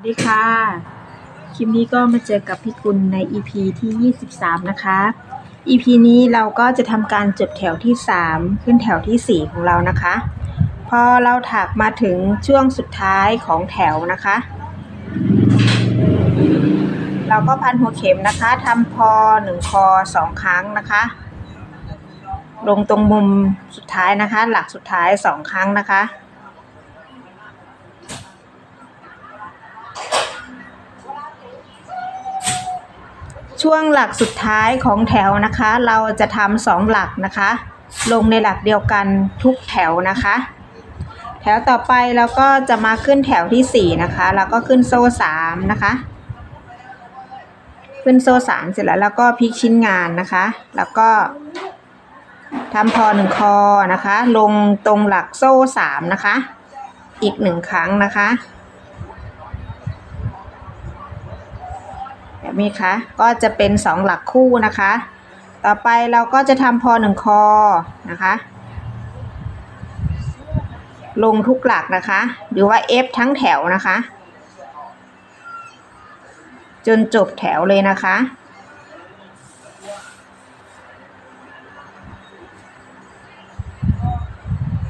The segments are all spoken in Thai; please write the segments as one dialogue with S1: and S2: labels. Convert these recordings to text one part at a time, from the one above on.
S1: สวัสดีค่ะ คลิปนี้ก็มาเจอกับพี่กุลใน EP ที่ 23 นะคะ EP นี้เราก็จะทำการจบแถวที่ 3 ขึ้นแถวทีสี่4 ของเรานะคะ พอเราถักมาถึงช่วงสุดท้ายของแถวนะคะ เราก็พันหัวเข็มนะคะทำพอหนึ่งคอสองครั้งนะคะ ลงตรงมุมสุดท้ายนะคะ หลักสุดท้ายสองครั้งนะคะ ช่วงหลักสุดท้ายของแถวนะคะ เราจะทำสองหลักนะคะ ลงในหลักเดียวกันทุกแถวนะคะ แถวต่อไปเราก็จะมาขึ้นแถวที่สี่นะคะ แล้วก็ขึ้นโซ่สามนะคะ ขึ้นโซ่สามเสร็จแล้วแล้วก็พลิกชิ้นงานนะคะ แล้วก็ทำพอหนึ่งคอนะคะ ลงตรงหลักโซ่สามนะคะ อีกหนึ่งครั้งนะคะ แบบนี้คะก็จะเป็นสองหลักคู่นะคะ ต่อไปเราก็จะทำพอหนึ่งคอนะคะ ลงทุกหลักนะคะ หรือว่า F ทั้งแถวนะคะ จนจบแถวเลยนะคะ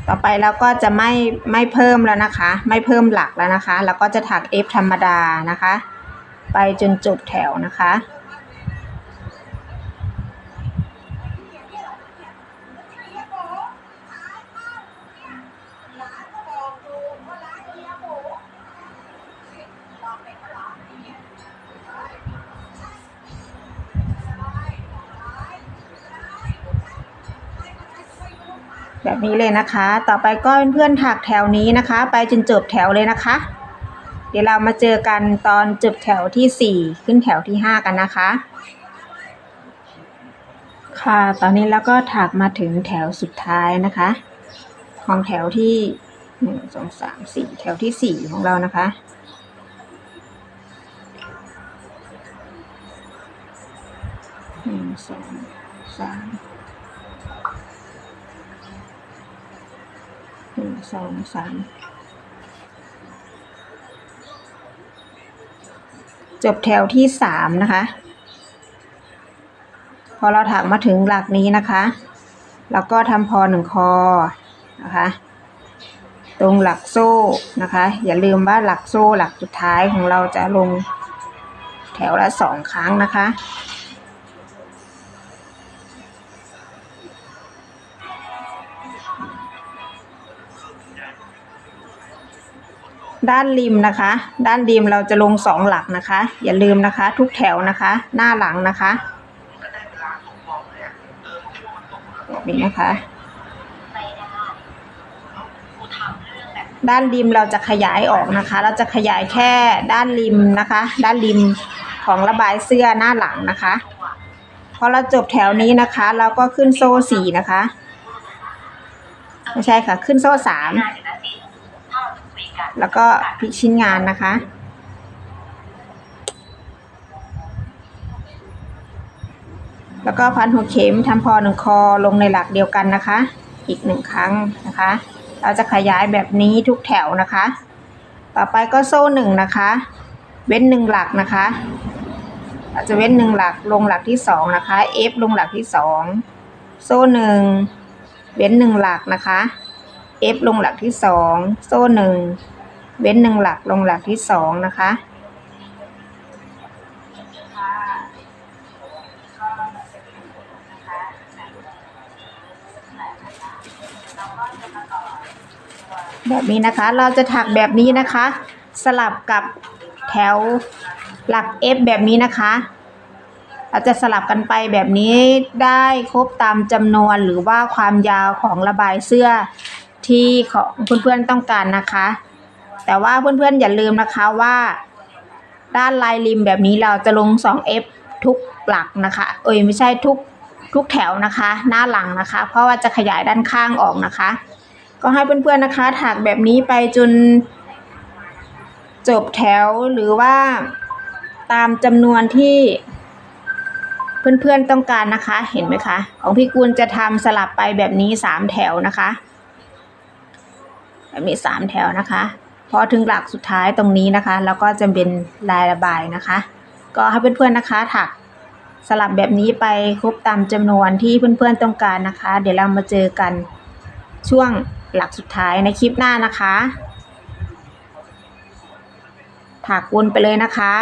S1: ต่อไปเราก็จะไม่ไม่เพิ่มแล้วนะคะ ไม่เพิ่มหลักแล้วนะคะแล้วก็จะถัก F ธรรมดานะคะ ไปจนจบแถวนะคะ แบบนี้เลยนะคะ ต่อไปก็เพื่อนๆถักแถวนี้นะคะ ไปจนจบแถวเลยนะคะ เดี๋ยวเรามาเจอกันตอนจบแถวที่สี่ขึ้นแถวที่ห้ากันนะคะ ค่ะ ตอนนี้แล้วก็ถักมาถึงแถวสุดท้ายนะคะ ของแถวที่หนึ่งสองสามสี่แถวที่สี่ของเรานะคะหนึ่งสองสามหนึ่งสองสาม จบแถวที่สามนะคะ พอเราถักมาถึงหลักนี้นะคะ แล้วก็ทำพอหนึ่งคอนะคะ ตรงหลักโซ่นะคะ อย่าลืมว่าหลักโซ่หลักสุดท้ายของเราจะลงแถวละสองครั้งนะคะ ด้านริมนะคะ ด้านริมเราจะลงสองหลักนะคะ อย่าลืมนะคะ ทุกแถวนะคะ หน้าหลังนะคะแบบนี้นะคะ ด้านริมเราจะขยายออกนะคะ เราจะขยายแค่ด้านริมนะคะ ด้านริมของระบายเสื้อหน้าหลังนะคะพอเราจบแถวนี้นะคะ เราก็ขึ้นโซ่สี่นะคะ ไม่ใช่ค่ะ ขึ้นโซ่สาม แล้วก็พลิกชิ้นงานนะคะ แล้วก็พันหัวเข็มทำพอหนึ่งคอลงในหลักเดียวกันนะคะ อีกหนึ่งครั้งนะคะ เราจะขยายแบบนี้ทุกแถวนะคะ ต่อไปก็โซ่หนึ่งนะคะ เว้นหนึ่งหลักนะคะเราจะเว้นหนึ่งหลักลงหลักที่สองนะคะ F ลงหลักที่สองโซ่หนึ่งเว้นหนึ่งหลักนะคะ F ลงหลักที่สองโซ่หนึ่งเว้นหนึ่งหลักลงหลักที่สองนะคะ แบบนี้นะคะเราจะถักแบบนี้นะคะ สลับกับแถวหลัก F แบบนี้นะคะเราจะสลับกันไปแบบนี้ได้ครบตามจำนวนหรือว่าความยาวของระบายเสื้อ ที่ของเพื่อนๆต้องการนะคะ แต่ว่าเพื่อนๆอย่าลืมนะคะว่า ด้านลายริมแบบนี้เราจะลง 2F ทุกหลักนะคะ เอ้ยไม่ใช่ทุกทุกแถวนะคะ หน้าหลังนะคะ เพราะว่าจะขยายด้านข้างออกนะคะ ก็ให้เพื่อนๆนะคะ ถักแบบนี้ไปจน จบแถวหรือว่าตามจำนวนที่ เพื่อนๆต้องการนะคะ เห็นไหมคะ ของพี่กุลจะทำสลับไปแบบนี้สามแถวนะคะ มีสามแถวนะคะพอถึงหลักสุดท้ายตรงนี้นะคะ แล้วก็จะเป็นลายระบายนะคะ ก็ให้เพื่อนๆนะคะถักสลับแบบนี้ไปครบตามจำนวนที่เพื่อนๆต้องการนะคะ เดี๋ยวเรามาเจอกันช่วงหลักสุดท้ายในคลิปหน้านะคะ ถักวนไปเลยนะคะ